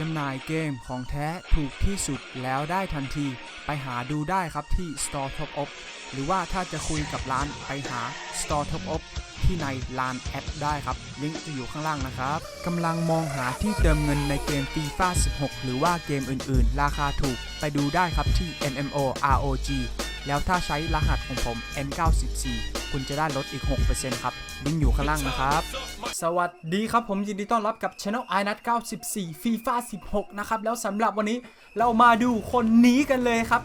จำหน่ายเกมของแท้ถูกที่สุดแล้วได้ทันที ไปหาดูได้ครับที่ Store Top Up หรือว่าถ้าจะคุยกับร้านไปหา Store Top Up ที่ในร้านแอปได้ครับ ลิงก์จะอยู่ข้างล่างนะครับกำลังมองหาที่เติมเงินในเกม FIFA 16 หรือว่าเกมอื่นๆ ราคาถูกไปดูได้ครับที่ MMO ROG แล้วถ้าใช้รหัสของผม N94 คุณจะได้ลดอีก 6%ครับ ลิงก์อยู่ข้างล่างนะครับ สวัสดีครับผมยินดีต้อนรับกับ Channel i n a t 94 FIFA 16 นะครับ แล้วสำหรับวันนี้เรามาดูคนนี้กันเลยครับ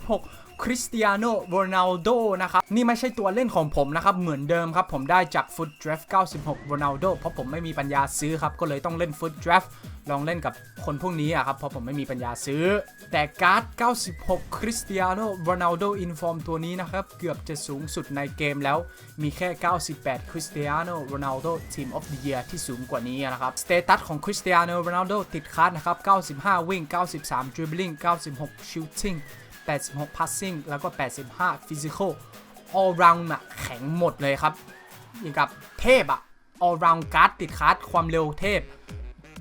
96 คริสเตียโนโรนัลโดนะครับ นี่ไม่ใช่ตัวเล่นของผมนะครับ เหมือนเดิมครับ ผมได้จาก Foot Draft 96โรนัลโดเพราะผมไม่มีปัญญาซื้อครับ ก็เลยต้องเล่น Foot Draft ลองเล่นกับคนพวกนี้อะครับ เพราะผมไม่มีปัญญาซื้อ แต่การ์ด 96 คริสเตียโนโรนัลโดอินฟอร์มตัวนี้นะครับ เกือบจะสูงสุดในเกมแล้ว มีแค่ 98 คริสเตียโนโรนัลโดทีมออฟเดอะเยียที่สูงกว่านี้นะครับ สเตตัสของคริสเตียโนโรนัลโดติดคัสนะครับ 95 วิ่ง 93 dribbling 96 shooting 86 passing แล้วก็ 85 physical all round อะแข็งหมดเลยครับอย่างกับเทพอะ all round guard ติดคัดความเร็วเทพ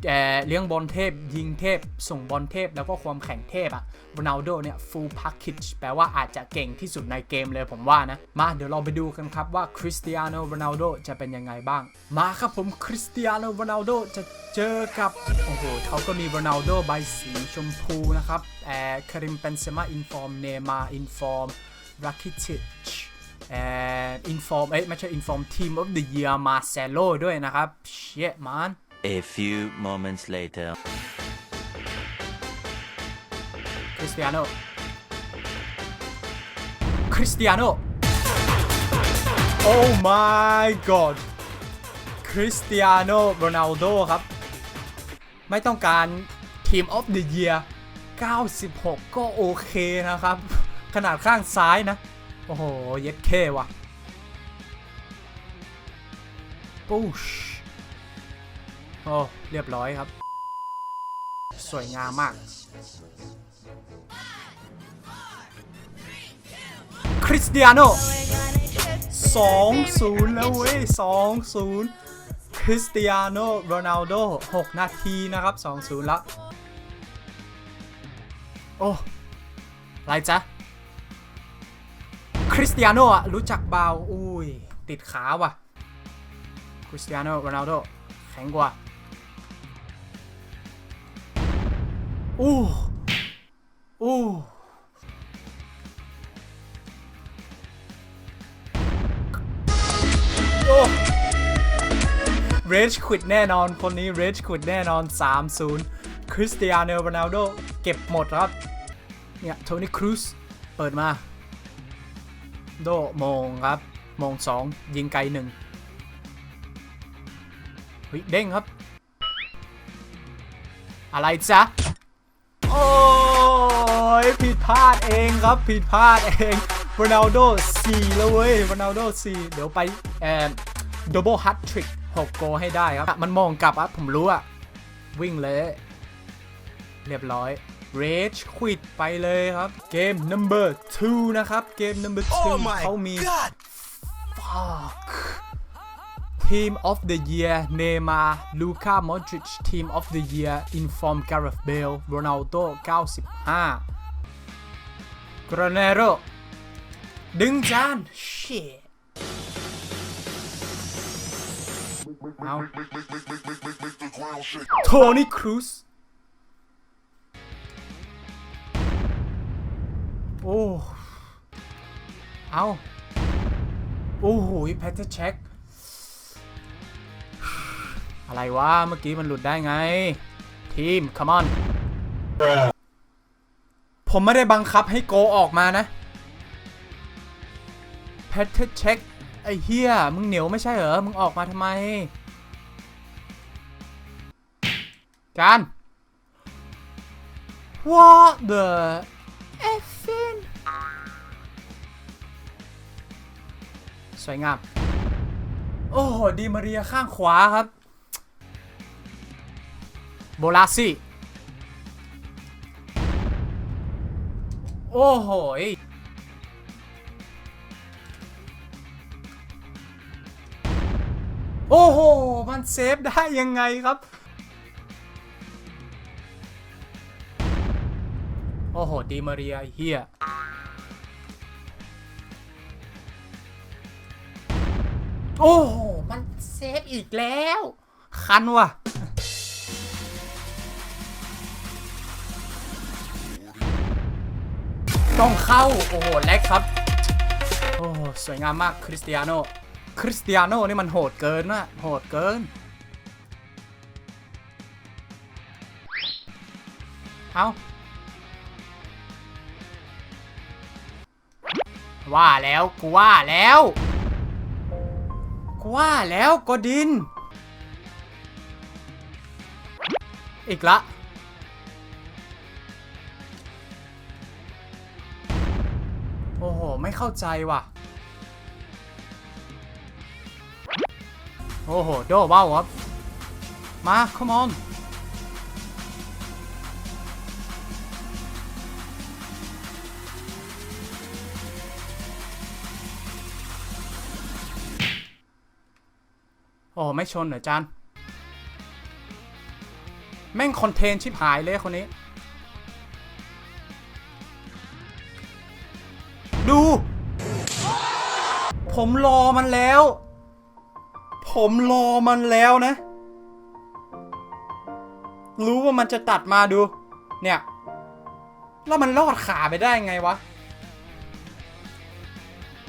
เอ่อเลี้ยงบอลเทพ ยิงเทพ ส่งบอลเทพ แล้วก็ความแข็งเทพอะโรนัลโดเนี่ย full package แปลว่าอาจจะเก่งที่สุดในเกมเลยผมว่านะ มาเดี๋ยวเราไปดูกันครับว่าคริสเตียโนโรนัลโดจะเป็นยังไงบ้าง มาครับผมคริสเตียโนโรนัลโดจะเจอกับ โอ้โหเขาก็มีโรนัลโดใบสีชมพูนะครับเอ่อคาริมเบนเซมาอินฟอร์มเนมาอินฟอร์มราคิติชเอ่ออินฟอร์มเอ้ยไม่ใช่อินฟอร์มทีมออฟเดอะเยียร์มาเซโลด้วยนะครับเชี่ยมัน A few moments later. คริสเตียโนคริสเตียโนโอ้ my god คริสเตียโนโรนัลโดครับ ไม่ต้องการทีมออฟเดอะเยียร์96 ก็โอเคนะครับ ขนาดข้างซ้ายนะ โอ้โห เย็ดเค่ว่ะปูช โอ้เรียบร้อยครับ สวยงามมาก คริสเตียโน2-0 แล้วเว้ย 2-0 คริสเตียโนโรนัลโด 6 นาทีนะครับ 2-0 แล้ว โอ้ไรจ๊ะ คริสเตียโนอะ รู้จักเบาอุ้ย ติดขาว่ะ คริสเตียโนโรนัลโด แข็งกว่า อู้อู้โอ้เรจควิดแน่นอน คนนี้เรจควิดแน่นอน 3-0 คริสเตียโนโรนัลโด เก็บหมดครับ เนี่ย โทนี่ครูซเปิดมา โดโมงครับ มงสองยิงไกลหนึ่งเฮ้ยเด้งครับ อะไรจ๊ะ ยผิดพลาดเองครับผิดพลาดเองโรนัลโด4แล้วเว้ยโรนัลโด4เดี๋ยวไปเอ่อดับเบิลฮัตทริก6โกลให้ได้ครับ มันมองกลับอะผมรู้อะวิ่งเลย เรียบร้อย Rage Quit ไปเลยครับ เกม number 2 นะครับ เกม number 2เขามี Fuck Team of the Year Neymar Luka Modric Team of the Year Inform Gareth Bale Ronaldo 95 Granero ดึงจาน shit เอาโทนี่ครูซโอ้ เอาโอ้โหแพทเทอร์เช็ค อะไรวะ เมื่อกี้มันหลุดได้ไง ทีม come on ผมไม่ได้บังคับให้โกออกมานะ แพทเทอร์เช็ค ไอ้เฮียมึงเหนียวไม่ใช่เหรอ มึงออกมาทำไม จาน What the effing สวยงาม โอ้โห ดีมาเรียข้างขวาครับ โบลาซี่ โอ้โหโอ้โห มันเซฟได้ยังไงครับ โอ้โห ดีมาเรียเฮียโอ้โห มันเซฟอีกแล้ว คันว่ะ ต้องเข้า โอ้โหแลกครับ โอ้สวยงามมากคริสเตียโนคริสเตียโนนี่มันโหดเกินนะโหดเกิน เอาว่าแล้วกูว่าแล้วกูว่าแล้วกดิน อีกละ ไม่เข้าใจว่ะ โอ้โห โดว้าวครับ มา come on โอ้ไม่ชนเหรอจานแม่งคอนเทนชิบหายเลยคนนี้ ดู ผมรอมันแล้ว ผมรอมันแล้วนะ รู้ว่ามันจะตัดมาดู เนี่ย แล้วมันลอดขาไปได้ไงวะ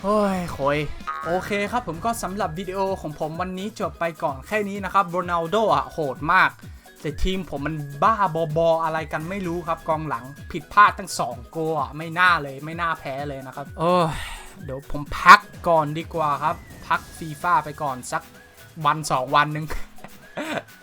เฮ้ยโคยโอเคครับผมก็สำหรับวิดีโอของผมวันนี้จบไปก่อนแค่นี้นะครับโรนัลโดอะโหดมาก แต่ทีมผมมันบ้าบอบออะไรกันไม่รู้ครับกองหลังผิดพลาดตั้ง 2 โกลอะไม่น่าเลยไม่น่าแพ้เลยนะครับเออเดี๋ยวผมพักก่อนดีกว่าครับ พักฟีฟ่าไปก่อนสักวัน 2 วันหนึ่ง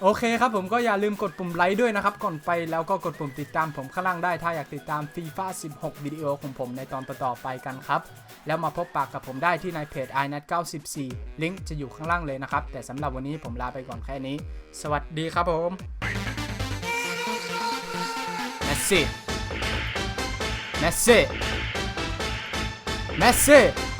โอเคครับผมก็อย่าลืมกดปุ่มไลค์ด้วยนะครับ ก่อนไปแล้วก็กดปุ่มติดตามผมข้างล่างได้ถ้าอยากติดตาม FIFA 16 วิดีโอของผมในตอนต่อๆไปกันครับ แล้วมาพบปากกับผมได้ที่ในเพจ iNet 94 ลิงก์จะอยู่ข้างล่างเลยนะครับ แต่สำหรับวันนี้ผมลาไปก่อนแค่นี้ สวัสดีครับผม เมส